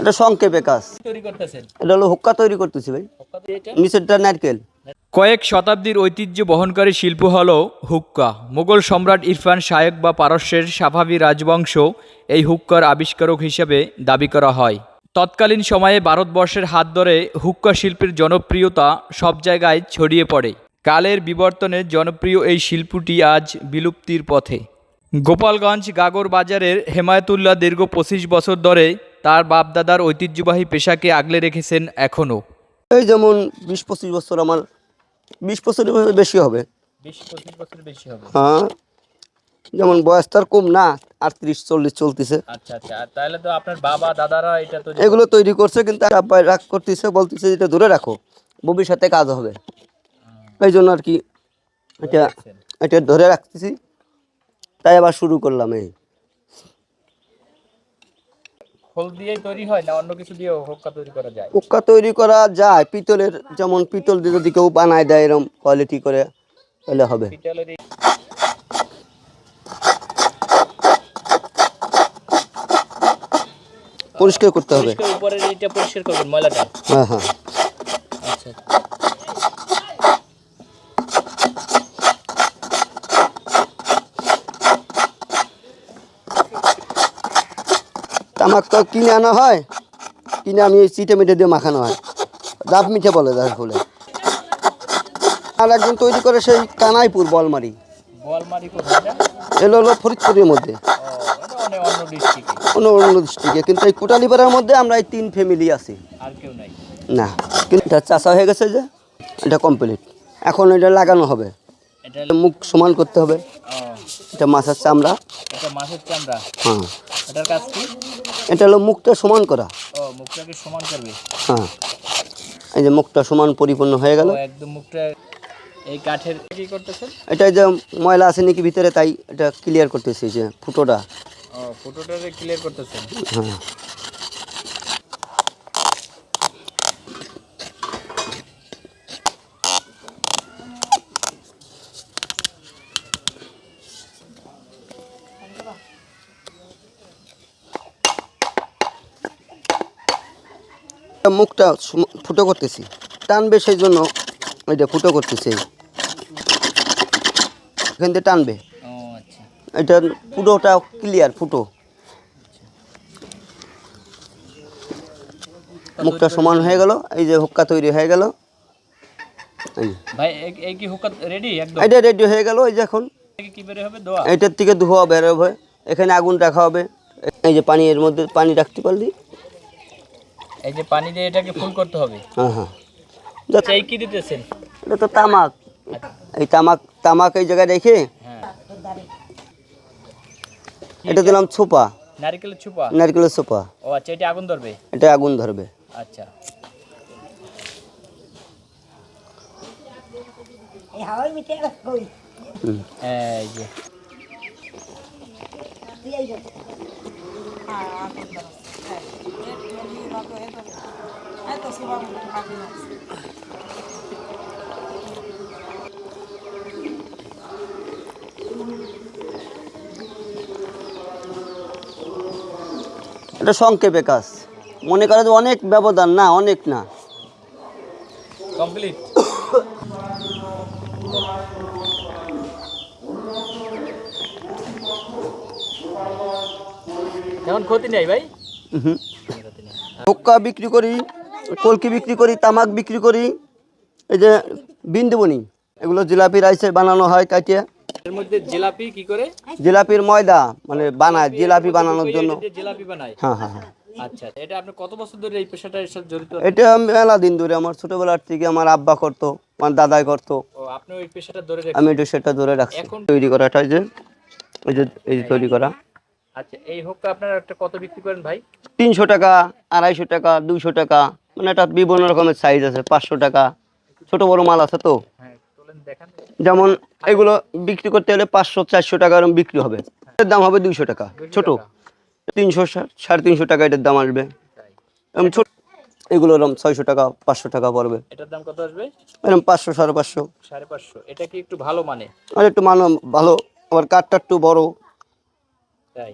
এটা সংক্ষেপে কাজ। তৈরি করতেছেন? এটা হলো হুক্কা তৈরি করতেছি ভাই। নিচেরটা নারকেল। কয়েক শতাব্দীর ঐতিহ্য বহনকারী শিল্প হল হুক্কা। মুঘল সম্রাট ইরফান শায়েক বা পারস্যের সাফাবি রাজবংশ এই হুক্কার আবিষ্কারক হিসেবে দাবি করা হয়। তৎকালীন সময়ে ভারতবর্ষের হাত ধরে হুক্কা শিল্পের জনপ্রিয়তা সব জায়গায় ছড়িয়ে পড়ে। কালের বিবর্তনে জনপ্রিয় এই শিল্পটি আজ বিলুপ্তির পথে। গোপালগঞ্জ গাগর বাজারের হেমায়তুল্লাহ দীর্ঘ পঁচিশ বছর ধরে তার বাপদাদার ঐতিহ্যবাহী পেশাকে আগলে রেখেছেন এখনও। এই যেমন বিশ পঁচিশ বছর আমার বিশ বছরের বেশি হবে। বিশ পঁচিশ বছর বেশি হবে। হ্যাঁ যেমন বয়স তার কম না আটত্রিশ চল্লিশ চলতেছে। আচ্ছা আচ্ছা তাহলে তো আপনার বাবা দাদারা এটা তো এগুলো তৈরি করছে কিন্তু আব্বাই রাগ করতেছে বলতেছে এটা ধরে রাখো ভবিষ্যতে কাজ হবে। এই জন্য আর কি এটা এটা ধরে রাখতেছি তাই আবার শুরু করলাম এই। খোল দিয়েই তৈরি হয় না অন্য কিছু হুক্কা তৈরি করা যায়? উক্কা তৈরি করা যায় পিতলের যেমন পিতল দিয়ে যদি কেউ বানায় দেয় এরকম কোয়ালিটি করে তাহলে হবে। পিতলের পরিষ্কার করতে হবে। উপরের পরিষ্কার করবেন ময়লাটা? হ্যাঁ হ্যাঁ আচ্ছা তামাক তো কিনে আনা হয় কিনে আমি এই চিটে মিটে দিয়ে মাখানো হয়। ডাব মিঠে বলে যার ফুলে আর একজন তৈরি করে সেই কানাইপুর বলমারি? এলো হলো ফরিদপুরের মধ্যে। অন্য অন্য ডিস্ট্রিক্টে কিন্তু এই কোটালিপাড়ার মধ্যে আমরা এই তিন ফ্যামিলি আছি। আর কেউ নাই। না কিন্তু এটা চাষা হয়ে গেছে যে এটা কমপ্লিট এখন এটা লাগানো হবে। মুখ সমান করতে হবে। এটা মাছের চামড়া। এটা মাছের চামড়া? হ্যাঁ। এটার কাজ কি? এটা হলো মুখটা সমান করা। ও মুখটাকে সমান করবে। হ্যাঁ। এই যে মুখটা সমান পরিপূর্ণ হয়ে গেল। ও একদম মুখটা এই কাঠের কি করতেছেন এটা যে ময়লা আছে নাকি ভিতরে তাই এটা ক্লিয়ার করতেছি যে ফুটোটা। ও ফটোটারে ক্লিয়ার করতেছেন হ্যাঁ। এটা মুখটা ফুটো করতেছি। টানবে সেই জন্য এটা ফুটো করতেছি। এখান থেকে টানবে। আচ্ছা। এটা পুরোটা ক্লিয়ার ফুটো। মুখটা সমান হয়ে গেল এই যে হুক্কা তৈরি হয়ে গেল। এই ভাই এই- এই কি হুক্কা রেডি একদম? এটা রেডি হয়ে গেল এই যে এখন। থেকে কি বের হবে? দোয়া। এটার থেকে ধোয়া বের হবে। এখানে আগুন রাখা হবে। এই যে পানি এর মধ্যে পানি রাখতে পারলি। এই যে পানি দিয়ে এটাকে ফুল করতে হবে। হ্যাঁ হ্যাঁ এই কি দিতেছেন? এটা তো তামাক। এই তামাক তামাক এই জায়গায় রেখে হ্যাঁ। এটা দিলাম ছোপা। নারকেলের ছুপা? নারকেলের ছোপা। ও আচ্ছা এটা আগুন ধরবে? এটা আগুন ধরবে। আচ্ছা। এই যে। এটা সংক্ষেপে কাজ। মনে করে যে অনেক ব্যবধান, না, অনেক না। কমপ্লিট। এখন ক্ষতি নেই ভাই। হুম বিক্রি করি কলকি বিক্রি করি তামাক বিক্রি করি এই যে বিন্দুবনি এগুলো জিলাপি রাইসে বানানো হয় কাটিয়ে এর মধ্যে জিলাপি কি করে? জিলাপির ময়দা মানে বানায় জিলাপি বানানোর জন্য। জিলাপি বানায়? হ্যাঁ হ্যাঁ হ্যাঁ। আচ্ছা এটা আপনি কত বছর ধরে এই পেশাটার সাথে জড়িত এটা মেলা দিন ধরে আমার ছোটবেলার থেকে আমার আব্বা করতো আমার দাদাই করতো। আপনি ওই পেশাটা ধরে আমি এটা সেটা ধরে রাখছি। তৈরি করাটা যে এই যে এই যে তৈরি করা। আচ্ছা এই হোকটা আপনারা একটা কত বিক্রি করেন ভাই? তিনশো টাকা আড়াইশো টাকা দুইশো টাকা। মানে এটা বিভিন্ন রকমের সাইজ আছে পাঁচশো টাকা। ছোট বড় মাল আছে তো। হ্যাঁ যেমন এগুলো বিক্রি করতে হলে পাঁচশো চারশো টাকা এরকম বিক্রি হবে। এর দাম হবে দুইশো টাকা ছোট। তিনশো সাড়ে তিনশো টাকা এটার দাম আসবে। এরকম ছোট এগুলো এরকম ছয়শো টাকা পাঁচশো টাকা পড়বে। এটার দাম কত আসবে? এরকম পাঁচশো সাড়ে পাঁচশো। সাড়ে পাঁচশো। এটা কি একটু ভালো মানে? আর একটু মানো ভালো। আবার কাঠটা একটু বড়। তাই।